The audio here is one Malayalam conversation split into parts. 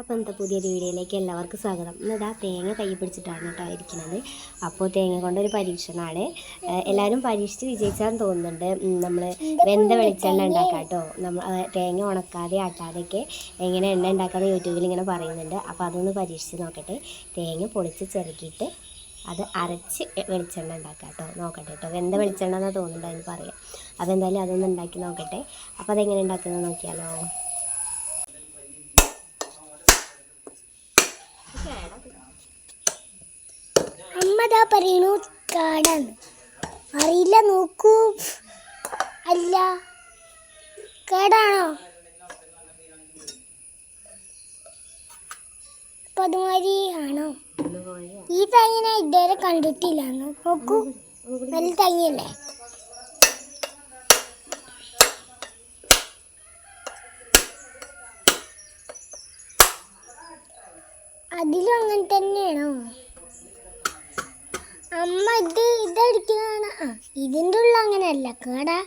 അപ്പോൾ എന്താ പുതിയൊരു വീഡിയോയിലേക്ക് എല്ലാവർക്കും സ്വാഗതം. ഇന്നിതാ തേങ്ങ കൈ പിടിച്ചിട്ടാണ് കേട്ടോ ഇരിക്കുന്നത്. അപ്പോൾ തേങ്ങ കൊണ്ടൊരു പരീക്ഷണമാണ് എല്ലാവരും പരീക്ഷിച്ച് വിജയിച്ചാന്ന് തോന്നുന്നുണ്ട്. നമ്മൾ വെന്ത വെളിച്ചെണ്ണ ഉണ്ടാക്കാം കേട്ടോ. നമ്മൾ തേങ്ങ ഉണക്കാതെ ആട്ടാതെയൊക്കെ എങ്ങനെ എണ്ണ ഉണ്ടാക്കാതെ യൂട്യൂബിൽ ഇങ്ങനെ പറയുന്നുണ്ട്. അപ്പോൾ അതൊന്ന് പരീക്ഷിച്ച് നോക്കട്ടെ. തേങ്ങ പൊളിച്ച് ചെറുക്കിയിട്ട് അത് അരച്ച് വെളിച്ചെണ്ണ ഉണ്ടാക്കാം കേട്ടോ. നോക്കട്ടെ കേട്ടോ. വെന്ത വെളിച്ചെണ്ണ എന്നാണ് തോന്നുന്നുണ്ട് അതിന് പറയാം. അപ്പോൾ എന്തായാലും അതൊന്ന് ഉണ്ടാക്കി നോക്കട്ടെ. അപ്പോൾ അതെങ്ങനെ ഉണ്ടാക്കുന്നത് നോക്കിയാലോ? അമ്മതാ പറയണു കാടാന്ന് അറിയില്ല നോക്കൂ. അല്ല. കേടാണോ? അപ്പൊ അതുമാതിരി ആണോ? ഈ തങ്ങിനെ ഇതുവരെ കണ്ടിട്ടില്ല. നോക്കൂ. നല്ല തൈയല്ലേ അതിലും അങ്ങനെ തന്നെയാണോ? അമ്മ ഇത് ഇതടിക്കുന്നതാണ് ആ ഇതിന്റെ ഉള്ള അങ്ങനെയല്ല. കേടാ.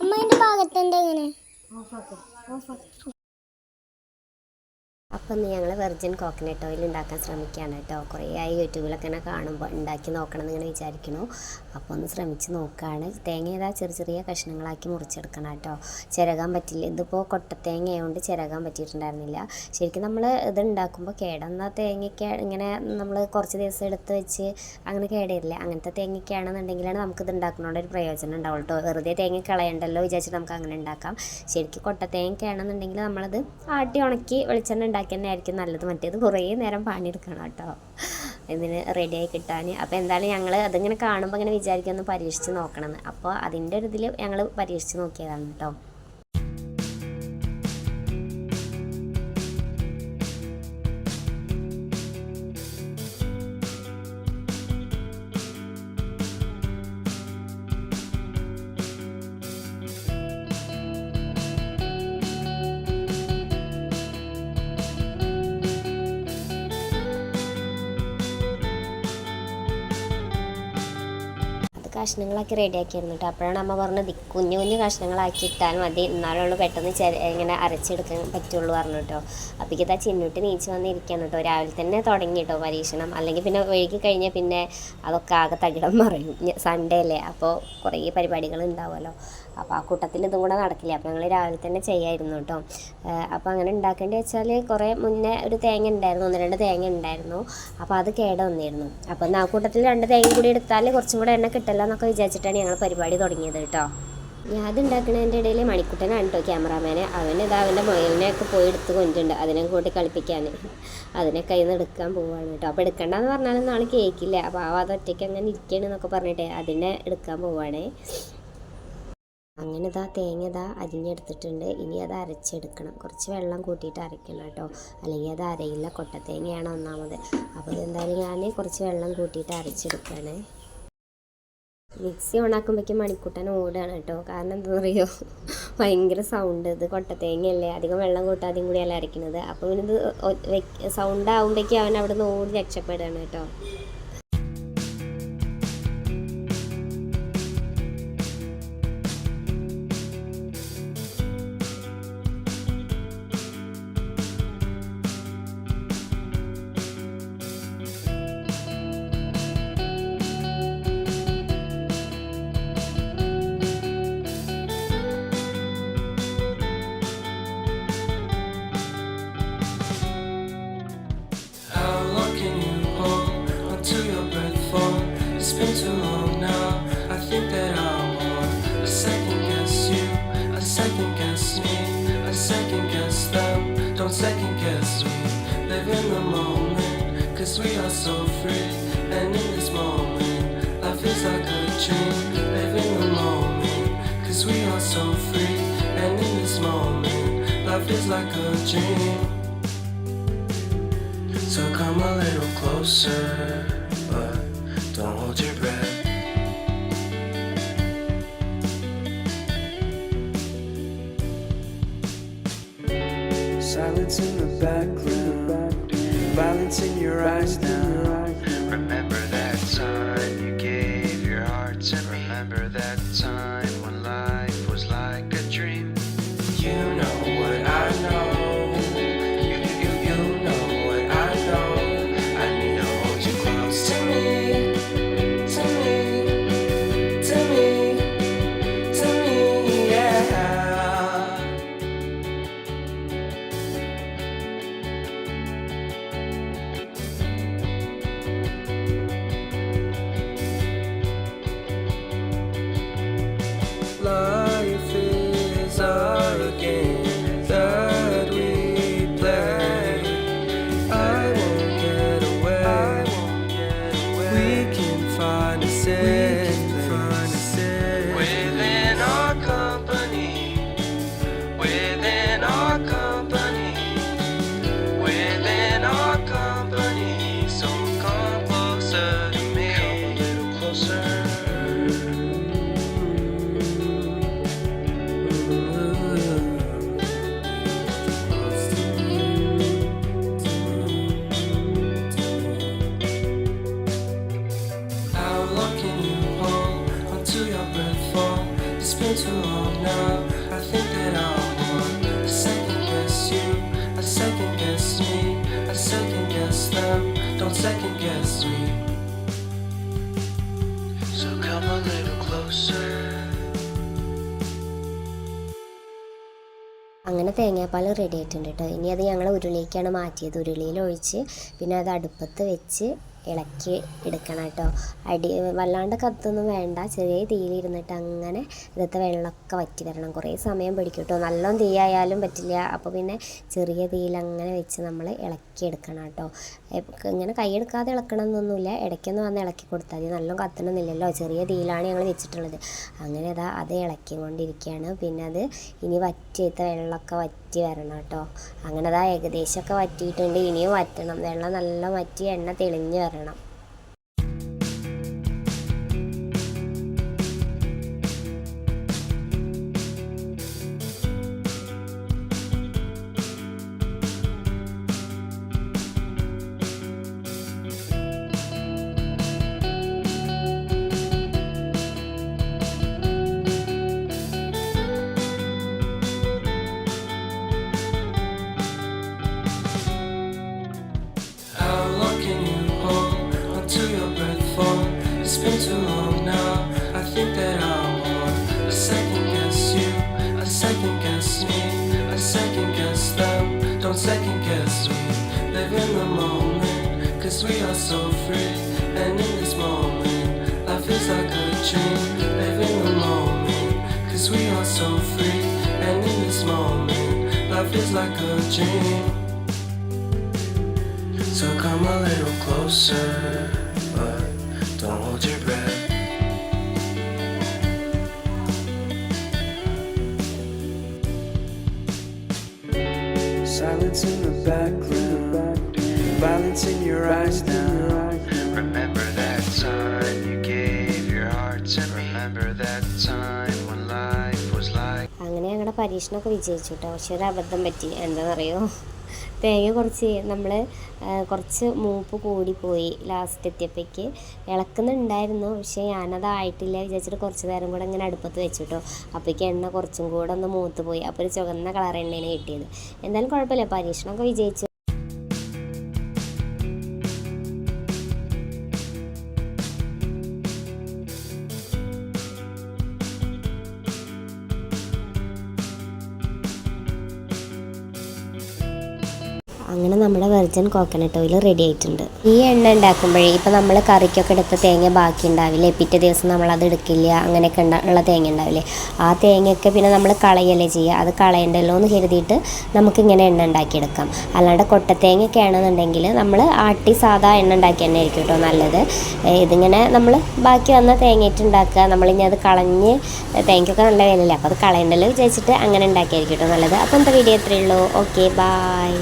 അമ്മ അതിന്റെ ഭാഗത്ത് എന്താ ഇങ്ങനെ അപ്പം ഞങ്ങൾ വെർജിൻ കോക്കനട്ട് ഓയിൽ ഉണ്ടാക്കാൻ ശ്രമിക്കുകയാണ് കേട്ടോ. കുറേ ആയി യൂട്യൂബിലൊക്കെ ഇങ്ങനെ കാണുമ്പോൾ ഉണ്ടാക്കി നോക്കണം എന്നിങ്ങനെ വിചാരിക്കുന്നു. അപ്പോൾ ഒന്ന് ശ്രമിച്ച് നോക്കുകയാണ് തേങ്ങ ഏതാ ചെറിയ ചെറിയ കഷ്ണങ്ങളാക്കി മുറിച്ചെടുക്കണം കേട്ടോ. ചിരകാൻ പറ്റില്ല. ഇതിപ്പോൾ കൊട്ടത്തേങ്ങ ആയതുകൊണ്ട് ചിരകാൻ പറ്റിയിട്ടുണ്ടായിരുന്നില്ല. ശരിക്കും നമ്മൾ ഇത് ഉണ്ടാക്കുമ്പോൾ കേടുന്ന തേങ്ങയ്ക്ക് ഇങ്ങനെ നമ്മൾ കുറച്ച് ദിവസം എടുത്ത് വെച്ച് അങ്ങനെ കേടില്ല അങ്ങനത്തെ തേങ്ങയ്ക്കാണെന്നുണ്ടെങ്കിലാണ് നമുക്കിത് ഉണ്ടാക്കുന്നതുകൊണ്ട് ഒരു പ്രയോജനം ഉണ്ടാവുള്ളൂ കേട്ടോ. വെറുതെ തേങ്ങ കളയണ്ടല്ലോ വിചാരിച്ചിട്ട് നമുക്ക് അങ്ങനെ ഉണ്ടാക്കാം. ശരിക്കും കൊട്ടത്തേങ്ങയ്ക്കാണെന്നുണ്ടെങ്കിൽ നമ്മളത് ആട്ടി ഉണക്കി വെളിച്ചെണ്ണ ഉണ്ടാക്കി തന്നെ ആയിരിക്കും നല്ലത്. മറ്റേത് കുറേ നേരം പണിയെടുക്കണം കേട്ടോ. ഇതിന് റെഡിയായി കിട്ടാൻ അപ്പോൾ എന്തായാലും ഞങ്ങൾ അതിങ്ങനെ കാണുമ്പോൾ ഇങ്ങനെ വിചാരിക്കുമെന്ന് പരീക്ഷിച്ച് നോക്കണമെന്ന് അപ്പോൾ അതിന്റെ ഒരു ഇതിൽ ഞങ്ങൾ പരീക്ഷിച്ച് നോക്കിയതാണ് കേട്ടോ. കഷ്ണങ്ങളാക്കി റെഡിയാക്കിയിരുന്നു കേട്ടോ. അപ്പോഴാണ് അമ്മ പറഞ്ഞത് കുഞ്ഞു കുഞ്ഞു കഷ്ണങ്ങളാക്കി ഇട്ടാൽ മതി എന്നാലുള്ളൂ പെട്ടെന്ന് ഇങ്ങനെ അരച്ചെടുക്കാൻ പറ്റുള്ളൂ പറഞ്ഞു കേട്ടോ. അപ്പോൾ ഇതാ ചിന്നിട്ട് നീച്ച് വന്നിരിക്കുകയാണ് കേട്ടോ. രാവിലെ തന്നെ തുടങ്ങി കേട്ടോ പരീക്ഷണം. അല്ലെങ്കിൽ പിന്നെ ഒഴുകി കഴിഞ്ഞാൽ പിന്നെ അതൊക്കെ ആകെ തകിടം മറിയും. സൺഡേ അല്ലേ? അപ്പോൾ കുറേ പരിപാടികൾ ഉണ്ടാവുമല്ലോ. അപ്പോൾ ആ കൂട്ടത്തിൽ ഇതും കൂടെ നടക്കില്ല? അപ്പോൾ ഞങ്ങൾ രാവിലെ തന്നെ ചെയ്യായിരുന്നു കേട്ടോ അപ്പോൾ അങ്ങനെ ഉണ്ടാക്കേണ്ടി വെച്ചാൽ കുറേ മുന്നേ ഒരു തേങ്ങ ഉണ്ടായിരുന്നു ഒന്ന് രണ്ട് തേങ്ങ ഉണ്ടായിരുന്നു അപ്പോൾ അത് കേട് വന്നിരുന്നു. അപ്പോൾ ആ കൂട്ടത്തിൽ രണ്ട് തേങ്ങ കൂടി എടുത്താൽ കുറച്ചും കൂടെ എണ്ണ കിട്ടല്ലോ എന്നൊക്കെ വിചാരിച്ചിട്ടാണ് ഞങ്ങൾ പരിപാടി തുടങ്ങിയത് കേട്ടോ ഞാൻ ഉണ്ടാക്കുന്നതിന്റെ ഇടയിൽ മണിക്കുട്ടനാണ് കേട്ടോ ക്യാമറാമാനെ. അവനത് അവന്റെ മുയലിനെയൊക്കെ പോയി എടുത്ത് കൊണ്ടുണ്ട് അതിനെ കൂട്ടി കളിപ്പിക്കാൻ അതിനെ കയ്യിൽ നിന്ന് എടുക്കാൻ പോവാണ് കേട്ടോ അപ്പോൾ എടുക്കണ്ടെന്ന് പറഞ്ഞാലും നാളെ കേൾക്കില്ല അപ്പോൾ ആ അതൊറ്റയ്ക്ക് അങ്ങനെ ഇരിക്കണെന്നൊക്കെ പറഞ്ഞിട്ട് അതിനെ എടുക്കാൻ പോവാണേ. അങ്ങനെ ഇതാ തേങ്ങ ഇതാ അരിഞ്ഞെടുത്തിട്ടുണ്ട്. ഇനി അത് അരച്ചെടുക്കണം. കുറച്ച് വെള്ളം കൂട്ടിയിട്ട് അരയ്ക്കണം കേട്ടോ. അല്ലെങ്കിൽ അത് അരയില്ല. കൊട്ടത്തേങ്ങയാണ് ഒന്നാമത്. അപ്പോൾ എന്തായാലും ഞാൻ കുറച്ച് വെള്ളം കൂട്ടിയിട്ട് അരച്ചെടുക്കുകയാണ് മിക്സി ഓണാക്കുമ്പോഴേക്കും മണിക്കൂട്ടൻ ഓടുകയാണ് കേട്ടോ. കാരണം എന്താ പറയുക ഭയങ്കര സൗണ്ട് ഇത് കൊട്ടത്തേങ്ങയല്ലേ അധികം വെള്ളം കൂട്ടാതെയും കൂടിയല്ല അരയ്ക്കുന്നത് അപ്പോൾ ഇത് സൗണ്ട് ആകുമ്പോഴേക്കും അവൻ അവിടെ നിന്ന് ഓടി രക്ഷപ്പെടുകയാണ് കേട്ടോ. The moment, cause we are so free. And in this moment, is like a dream. So come a little closer, but don't hold your breath. Silence in the background, violence in your eyes now. Remember that time തേങ്ങാപ്പാൽ റെഡി ആയിട്ടുണ്ട് കേട്ടോ ഇനി അത് ഞങ്ങൾ ഉരുളിയിലേക്കാണ് മാറ്റിയത്. ഉരുളിയിൽ ഒഴിച്ച് പിന്നെ അത് അടുപ്പത്ത് വെച്ച് ഇളക്കി എടുക്കണം കേട്ടോ അടി വല്ലാണ്ട് കത്തൊന്നും വേണ്ട. ചെറിയ തീയിലിരുന്നിട്ട് അങ്ങനെ ഇതത്തെ വെള്ളമൊക്കെ വറ്റി വരണം. കുറേ സമയം പിടിക്കും കേട്ടോ നല്ലോണം തീയായാലും പറ്റില്ല. അപ്പോൾ പിന്നെ ചെറിയ തീയിൽ അങ്ങനെ വെച്ച് നമ്മൾ ഇളക്കി എടുക്കണം കേട്ടോ ഇങ്ങനെ കൈയെടുക്കാതെ ഇളക്കണം എന്നൊന്നുമില്ല ഇടയ്ക്കൊന്ന് വന്ന് ഇളക്കി കൊടുത്താൽ മതി. നല്ലോണം കത്തണമെന്നില്ലല്ലോ ചെറിയ തീയിലാണ് ഞങ്ങൾ വെച്ചിട്ടുള്ളത്. അങ്ങനെ അതാ അത് ഇളക്കി കൊണ്ടിരിക്കുകയാണ് പിന്നെ അത് ഇനി വറ്റിയത്തെ വെള്ളമൊക്കെ വറ്റി വരണം കേട്ടോ. അങ്ങനെ അതാ ഏകദേശമൊക്കെ വറ്റിയിട്ടുണ്ട്. ഇനിയും വറ്റണം. വെള്ളം നല്ല വറ്റി എണ്ണ തെളിഞ്ഞ് വരണം. Don't second guess me. Live in the moment. Cause we are so free. And in this moment, life is like a dream. Live in the moment. Cause we are so free. And in this moment, life is like a dream. So come a little closer, but don't hold your breath. Violence in your eyes now. Remember that time you gave your heart to me. Remember that time when life was like. അങ്ങനെ ഞങ്ങളുടെ പരീക്ഷണമൊക്കെ വിജയിച്ചു കേട്ടോ പക്ഷെ ഒരു അബദ്ധം പറ്റി. എന്താണെന്നറിയോ തേങ്ങ കുറച്ച് നമ്മൾ കുറച്ച് മൂപ്പ് കൂടിപ്പോയി ലാസ്റ്റ് എത്തിയപ്പോഴേക്ക് ഇളക്കുന്നുണ്ടായിരുന്നു. പക്ഷേ ഞാനത് ആയിട്ടില്ല വിചാരിച്ചിട്ട് കുറച്ച് നേരം കൂടെ ഇങ്ങനെ അടുപ്പത്ത് വെച്ചു കേട്ടോ അപ്പോഴേക്ക് എണ്ണ കുറച്ചും കൂടെ ഒന്ന് മൂത്ത് പോയി. അപ്പോൾ ഒരു ചുവന്ന കളർ എണ്ണയാണ് കിട്ടിയത്. എന്തായാലും കുഴപ്പമില്ല. പരീക്ഷണമൊക്കെ വിജയിച്ചു. അങ്ങനെ നമ്മുടെ വെർജിൻ കോക്കനട്ട് ഓയിൽ റെഡി ആയിട്ടുണ്ട്. ഈ എണ്ണ ഉണ്ടാക്കുമ്പോഴേ ഇപ്പം നമ്മൾ കറിക്കൊക്കെ എടുത്ത തേങ്ങ ബാക്കി ഉണ്ടാവില്ലേ? പിറ്റേ ദിവസം നമ്മൾ അത് എടുക്കില്ല അങ്ങനെയൊക്കെ ഉള്ള തേങ്ങ ഉണ്ടാവില്ലേ? ആ തേങ്ങയൊക്കെ പിന്നെ നമ്മൾ കളയല്ലേ ചെയ്യുക. അത് കളയണ്ടല്ലോ എന്ന് കരുതിയിട്ട് നമുക്കിങ്ങനെ എണ്ണ ഉണ്ടാക്കിയെടുക്കാം. അല്ലാണ്ട് കൊട്ടത്തേങ്ങയൊക്കെ ആണെന്നുണ്ടെങ്കിൽ നമ്മൾ ആട്ടി സാധാ എണ്ണ ഉണ്ടാക്കി തന്നെ ആയിരിക്കും കേട്ടോ നല്ലത്. ഇതിങ്ങനെ നമ്മൾ ബാക്കി വന്ന തേങ്ങയിട്ട് ഉണ്ടാക്കുക. നമ്മളിനി അത് കളഞ്ഞ് തേങ്ങയ്ക്കൊക്കെ നല്ല വിലയില്ല? അപ്പോൾ അത് കളയണ്ടല്ലോ വിചാരിച്ചിട്ട് അങ്ങനെ ഉണ്ടാക്കിയായിരിക്കും കേട്ടോ നല്ലത്. അപ്പോൾ എന്താ വീഡിയോ എത്രയുള്ളൂ ഓക്കെ ബായ്